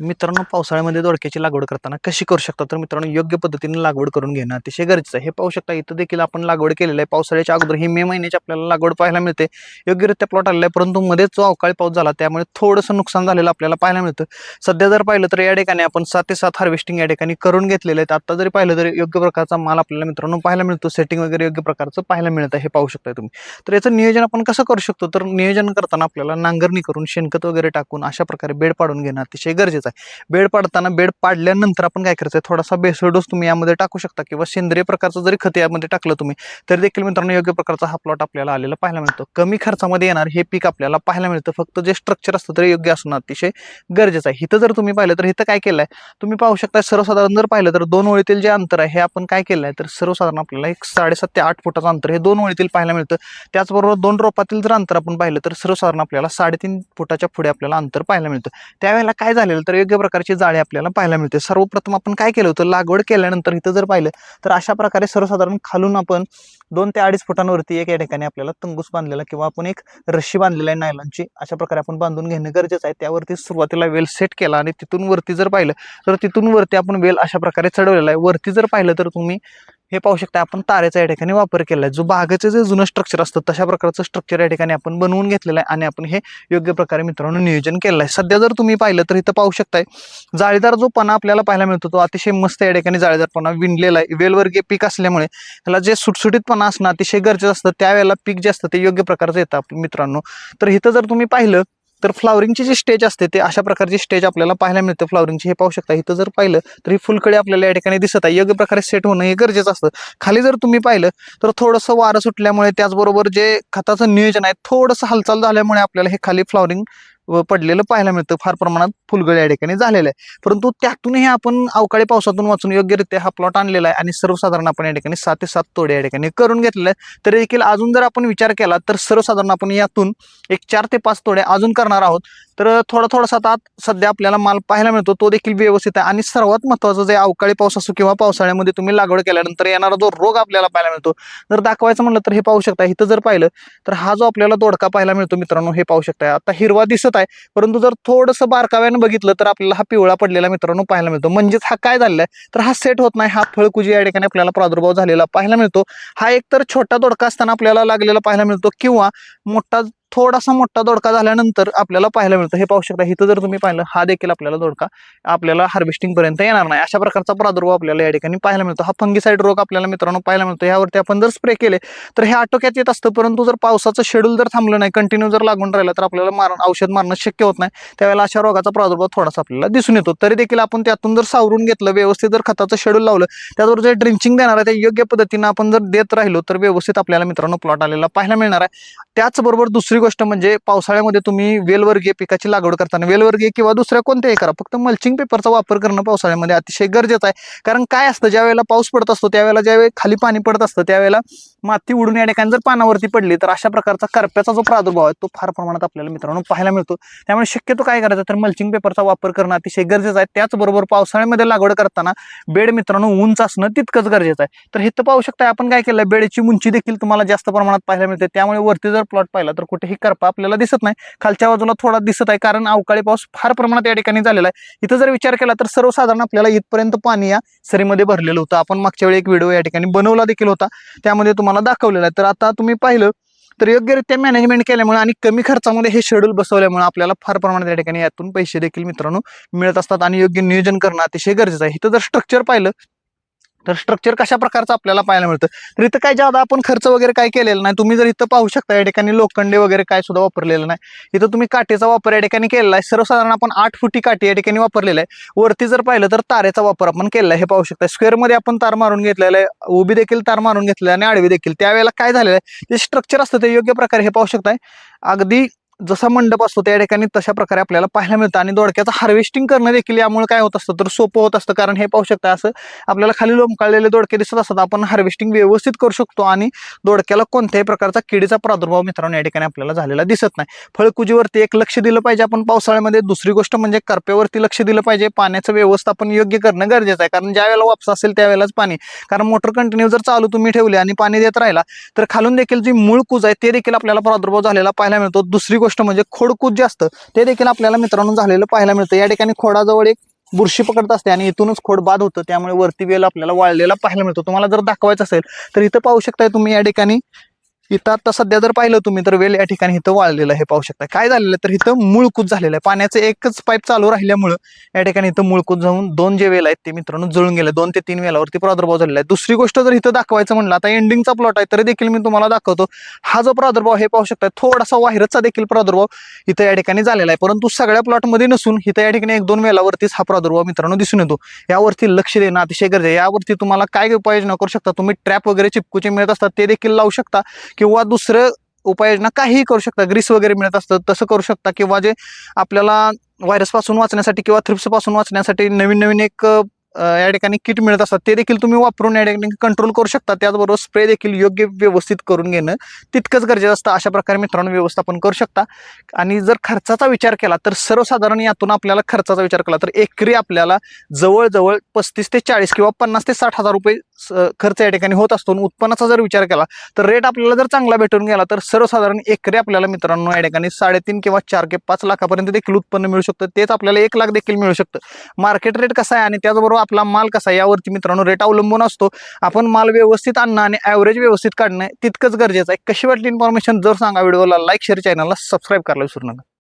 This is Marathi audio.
मित्रांनो पावसाळ्यामध्ये दोडक्याची लागवड करताना कशी करू शकता? तर मित्रांनो योग्य पद्धतीने लागवड करून घेणं अतिशय गरजेचं आहे. हे पाहू शकता इथं देखील आपण लागवड केलेलं आहे. पावसाळ्याच्या अगोदर ही मे महिन्याची आपल्याला लागवड पाहायला मिळते. योग्यरित्या प्लॉट आलेला आहे परंतु मध्येच जो अवकाळी पाऊस झाला त्यामुळे थोडंसं नुकसान झालेलं आपल्याला पाहायला मिळतं. सध्या जर पाहिलं तर या ठिकाणी आपण सात ते सात हार्वेस्टिंग या ठिकाणी करून घेतलेले आहेत. आता जरी पाहिलं तरी योग्य प्रकारचा माल आपल्याला मित्रांनो पाहायला मिळतो. सेटिंग वगैरे योग्य प्रकारचं पाहायला मिळतं हे पाहू शकता तुम्ही. तर याचं नियोजन आपण कसं करू शकतो? तर नियोजन करताना आपल्याला नांगरणी करून शेणखत वगैरे टाकून अशा प्रकारे बेड पाडून घेणं अतिशय गरजेचं आहे बेड पाडताना बेड पाडल्यानंतर आपण काय करायचं आहे थोडासा बेसळ डोस तुम्ही यामध्ये टाकू शकता किंवा सेंद्रिय प्रकारचं जरी खत यामध्ये टाकलं तुम्ही तरी देखील मित्रांनो योग्य प्रकारचा हा प्लॉट आपल्याला आलेला पाहायला मिळतो. कमी खर्चामध्ये येणार हे पीक आपल्याला पाहायला मिळतं. फक्त जे स्ट्रक्चर असतं तरी योग्य असणं अतिशय गरजेचं आहे. इथं जर तुम्ही पाहिलं तर इथं काय केलं आहे तुम्ही पाहू शकता सर्वसाधारण जर पाहिलं तर दोन ओळीतील जे अंतर आहे हे आपण काय केलं आहे तर सर्वसाधारण आपल्याला एक साडेसात ते आठ फुटाचं अंतर हे दोन ओळीतील पाहायला मिळतं. त्याचबरोबर दोन रोपातील जर अंतर आपण पाहिलं तर सर्वसाधारण आपल्याला साडेतीन फुटाच्या पुढे आपल्याला अंतर पाहायला मिळतं. त्यावेळेला काय झालेलं तर योग्य प्रकारची जाळी आपल्याला पाहायला मिळते. सर्वप्रथम आपण काय केलं होतं? लागवड केल्यानंतर इथं जर पाहिलं तर अशा प्रकारे सर्वसाधारण खालून आपण दोन ते अडीच फुटांवरती एक या ठिकाणी आपल्याला तंगूस बांधलेला किंवा आपण एक रशी बांधलेला आहे नायलॉनची अशा प्रकारे आपण बांधून घेणं गरजेचं आहे. त्यावरती सुरुवातीला वेल सेट केला आणि तिथून वरती जर पाहिलं तर तिथून वरती आपण वेल अशा प्रकारे चढवलेला आहे. वरती जर पाहिलं तर तुम्ही हे पाहू शकता आपण तारेचा या ठिकाणी वापर केला आहे जो बागेचं जे जुनं स्ट्रक्चर असतं तशा प्रकारचं स्ट्रक्चर या ठिकाणी आपण बनवून घेतलेलं आहे आणि आपण हे योग्य प्रकारे मित्रांनो नियोजन केलेलं आहे. सध्या जर तुम्ही पाहिलं तर इथं पाहू शकताय जाळीदार जो पणा आपल्याला पाहायला मिळतो तो अतिशय मस्त या ठिकाणी जाळीदारपणा विणलेला आहे. वेलवर्गीय पीक असल्यामुळे त्याला जे सुटसुटीतपणा असणं अतिशय गरजेचं असतं त्यावेळेला पीक जे असतं ते योग्य प्रकारचं येतं मित्रांनो. तर इथं जर तुम्ही पाहिलं तर फ्लावरिंगची जी स्टेज असते ते अशा प्रकारची स्टेज आपल्याला पाहायला मिळते. फ्लावरिंगची हे पाहू शकता इथं जर पाहिलं तर ही फुलकडे आपल्याला या ठिकाणी दिसत आहे. योग्य प्रकारे सेट होणं हे गरजेचं असतं. खाली जर तुम्ही पाहिलं तर थोडंसं वारं सुटल्यामुळे त्याचबरोबर जे खताचं नियोजन आहे थोडंसं हालचाल झाल्यामुळे आपल्याला हे खाली फ्लावरिंग पडलेलं पाहायला मिळतं. फार प्रमाणात फुलगळ या ठिकाणी झालेलं आहे. परंतु त्यातूनही आपण अवकाळी पावसातून वाचून योग्यरित्या हा प्लॉट आणलेला आहे आणि सर्वसाधारण आपण या ठिकाणी सात ते सात तोडे या ठिकाणी करून घेतलेले आहे. तरी देखील अजून जर आपण विचार केला तर सर्वसाधारण आपण यातून एक चार ते पाच तोडे अजून करणार आहोत. तर थोडा थोडासा आता सध्या आपल्याला माल पाहायला मिळतो तो देखील व्यवस्थित आहे. आणि सर्वात महत्त्वाचं जे अवकाळी पाऊस असो किंवा पावसाळ्यामध्ये तुम्ही लागवड केल्यानंतर येणारा जो रोग आपल्याला पाहायला मिळतो जर दाखवायचं म्हणलं तर हे पाहू शकता. इथं जर पाहिलं तर हा जो आपल्याला दोडका पाहायला मिळतो मित्रांनो हे पाहू शकता. आता हिरवा दिसत आहे परंतु जर थोडंसं बारकाव्यानं बघितलं तर आपल्याला हा पिवळा पडलेला मित्रांनो पाहायला मिळतो. म्हणजेच हा काय झालेला आहे? तर हा सेट होत नाही. हा फळकुजी या ठिकाणी आपल्याला प्रादुर्भाव झालेला पाहायला मिळतो. हा एक तर छोटा दोडका असताना आपल्याला लागलेला पाहायला मिळतो किंवा मोठा थोडासा मोठा दोडका झाल्यानंतर आपल्याला पाहायला मिळतं. हे पाहू शकता इथं जर तुम्ही पाहिलं हा देखील आपल्याला दोडका आपल्याला हार्वेस्टिंग पर्यंत येणार नाही. अशा प्रकारचा प्रादुर्भाव आपल्याला या ठिकाणी पाहायला मिळतो. हा फंगीसाईड रोग आपल्याला मित्रांनो पाहायला मिळतो. यावरती आपण जर स्प्रे केले तर हे आटोक्यात येत असतं. परंतु जर पावसाचं शेड्यूल जर थांबलं नाही कंटिन्यू जर लागून राहिलं तर आपल्याला मारण औषध मारणं शक्य होत नाही. त्यावेळेला अशा रोगाचा प्रादुर्भाव थोडासा आपल्याला दिसून येतो. तरी देखील आपण त्यातून जर सावरून घेतलं व्यवस्थित जर खताचं शेड्यूल लावलं त्यावर जे ड्रिंचिंग देणार आहे ते योग्य पद्धतीनं आपण जर देत राहिलो तर व्यवस्थित आपल्याला मित्रांनो प्लॉट आलेला पाहायला मिळणार आहे. त्याचबरोबर दुसरी गोष्ट म्हणजे पावसाळ्यामध्ये तुम्ही वेलवर्गीय पिकाची लागवड करताना वेलवर्गीय किंवा दुसऱ्या कोणत्याही करा फक्त मल्चिंग पेपरचा वापर करणं पावसाळ्यामध्ये अतिशय गरजेचं आहे. कारण काय असतं ज्या वेळेला पाऊस पडत असतो त्यावेळेला ज्यावेळी खाली पाणी पडत असतं त्यावेळेला माती उडून या ठिकाणी जर पानावरती पडली तर अशा प्रकारचा करप्याचा जो प्रादुर्भाव आहे तो फार प्रमाणात आपल्याला मित्रांनो पाहायला मिळतो. त्यामुळे शक्यतो काय करायचं तर मल्चिंग पेपरचा वापर करणं अतिशय गरजेचं आहे. त्याचबरोबर पावसाळ्यामध्ये लागवड करताना बेड मित्रांनो उंच असणं तितकंच गरजेचं आहे. तर हे तर पाहू शकता आपण काय केलं बेडची उंची देखील तुम्हाला जास्त प्रमाणात पाहायला मिळते. त्यामुळे वरती जर प्लॉट पाहिला तर कुठे हे करपा आपल्याला दिसत नाही. खालच्या बाजूला थोडा दिसत आहे कारण अवकाळी पाऊस फार प्रमाणात या ठिकाणी झालेला आहे. इथं जर विचार केला तर सर्वसाधारण आपल्याला इथपर्यंत पाणी या सरीमध्ये भरलेलं होतं. आपण मागच्या वेळी एक व्हिडिओ या ठिकाणी बनवला देखील होता. त्यामध्ये तुम्हाला दाखवलेला आहे. तर आता तुम्ही पाहिलं तर योग्यरित्या मॅनेजमेंट केल्यामुळे आणि कमी खर्चामध्ये हे शेड्यूल बसवल्यामुळे आपल्याला फार प्रमाणात या ठिकाणी यातून पैसे देखील मित्रांनो मिळत असतात आणि योग्य नियोजन करणं अतिशय गरजेचं आहे. इथं जर स्ट्रक्चर पाहिलं तर स्ट्रक्चर कशा प्रकारचं आपल्याला पाहायला मिळतं? तर इथं काय ज्यादा आपण खर्च वगैरे काय केलेला नाही. तुम्ही जर इथं पाहू शकता या ठिकाणी लोखंडे वगैरे काय सुद्धा वापरलेलं नाही. इथं तुम्ही काठीचा वापर या ठिकाणी केलेला आहे. सर्वसाधारण आपण आठ फुटी काठी या ठिकाणी वापरलेला आहे. वरती जर पाहिलं तर तारेचा वापर आपण केलेला आहे. हे पाहू शकता. स्क्वेअरमध्ये आपण तार मारून घेतलेला आहे. उभी देखील तार मारून घेतलेला आणि आडवी देखील. त्यावेळेला काय झालेलं आहे? जे स्ट्रक्चर असतं ते योग्य प्रकारे हे पाहू शकताय. अगदी जसा मंडप असतो त्या ठिकाणी तशा प्रकारे आपल्याला पाहायला मिळतं. आणि दोडक्याचं हार्वेस्टिंग करणं देखील यामुळे काय होत असतं तर सोपं होत असतं. कारण हे पाहू शकता असं आपल्याला खाली लोंबकाळलेले दोडके दिसत असतात. आपण हार्वेस्टिंग व्यवस्थित करू शकतो आणि दोडक्याला कोणत्याही प्रकारचा किडीचा प्रादुर्भाव मित्रांनो या ठिकाणी आपल्याला झालेला दिसत नाही. फळकुजीवरती एक लक्ष दिलं पाहिजे आपण पावसाळ्यामध्ये. दुसरी गोष्ट म्हणजे करप्यावरती लक्ष दिलं पाहिजे. पाण्याचं व्यवस्थापन योग्य करणं गरजेचं आहे. कारण ज्या वेळेला वापस असेल त्यावेळेलाच पाणी. कारण मोटर कंटिन्यू जर चालू तुम्ही ठेवली आणि पाणी देत राहिला तर खालून देखील जी मूळ कूज आहे ते देखील आपल्याला प्रादुर्भाव झालेला पाहायला मिळतो. दुसरी गोष्ट गोष्ट म्हणजे खोडकूद जे असतं ते देखील आपल्याला मित्रांनो झालेलं पाहायला मिळतं. या ठिकाणी खोडाजवळ एक बुरशी पकडत असते आणि इथूनच खोड बाद होतं. त्यामुळे वरती वेल आपल्याला वाळलेला पाहायला मिळतो. तुम्हाला जर दाखवायचं असेल तर इथं पाहू शकताय तुम्ही या ठिकाणी इथं आता सध्या जर पाहिलं तुम्ही तर वेल या ठिकाणी इथं वाळलेलं आहे पाहू शकता. काय झालेलं तर इथं मुळकूत झालेलं आहे. पाण्याचं एकच पाईप चालू राहिल्यामुळं या ठिकाणी इथं मूळकूत जाऊन दोन जे वेल आहेत ते मित्रांनो जळून गेले. दोन ते तीन वेलावरती प्रादुर्भाव झालेला आहे. दुसरी गोष्ट जर इथं दाखवायचं म्हणलं आता एंडिंगचा प्लॉट आहे तरी देखील मी तुम्हाला दाखवतो. हा जो प्रादुर्भाव हे पाहू शकता थोडासा व्हायरसचा देखील प्रादुर्भाव इथं या ठिकाणी झालेला आहे. परंतु सगळ्या प्लॉटमध्ये नसून इथं या ठिकाणी एक दोन वेलावरतीच हा प्रादुर्भाव मित्रांनो दिसून येतो. यावरती लक्ष देणं अतिशय गरजे यावरती तुम्हाला काय उपाययोजना करू शकता? तुम्ही ट्रॅप वगैरे चिपकूचे मिळत असतात ते देखील लावू शकता. किंवा दुसरं उपाययोजना काहीही करू शकता. ग्रीस वगैरे मिळत असतं तसं करू शकता. किंवा जे आपल्याला व्हायरसपासून वाचण्यासाठी किंवा थ्रिप्सपासून वाचण्यासाठी नवीन नवीन एक या ठिकाणी किट मिळत असतात ते देखील तुम्ही वापरून या ठिकाणी कंट्रोल करू शकता. त्याचबरोबर स्प्रे देखील योग्य व्यवस्थित करून घेणं तितकंच गरजेचं असतं अशा प्रकारे मित्रांनो व्यवस्थापन करू शकता. आणि जर खर्चाचा विचार केला तर सर्वसाधारण यातून आपल्याला खर्चाचा विचार केला तर एकरी आपल्याला जवळजवळ पस्तीस ते चाळीस किंवा पन्नास ते साठ हजार रुपये स- खर्च या ठिकाणी होत असतो. आणि उत्पन्नाचा जर विचार केला तर रेट आपल्याला जर चांगला भेटून गेला तर सर्वसाधारण एकरी आपल्याला मित्रांनो या ठिकाणी साडेतीन किंवा चार ते पाच लाखापर्यंत देखील उत्पन्न मिळू शकतं. तेच आपल्याला एक लाख देखील मिळू शकतं. मार्केट रेट कसा आहे आणि त्याचबरोबर आपला माल कसा आहे यावरती मित्रांनो रेट अवलंबून असतो. आपण माल व्यवस्थित आणणं आणि ॲव्हरेज व्यवस्थित काढणं तितकंच गरजेचं आहे. कशी वाटली इन्फॉर्मेशन जर सांगा व्हिडिओला लाईक शेअर चॅनलला सबस्क्राईब करायला विसरू नका.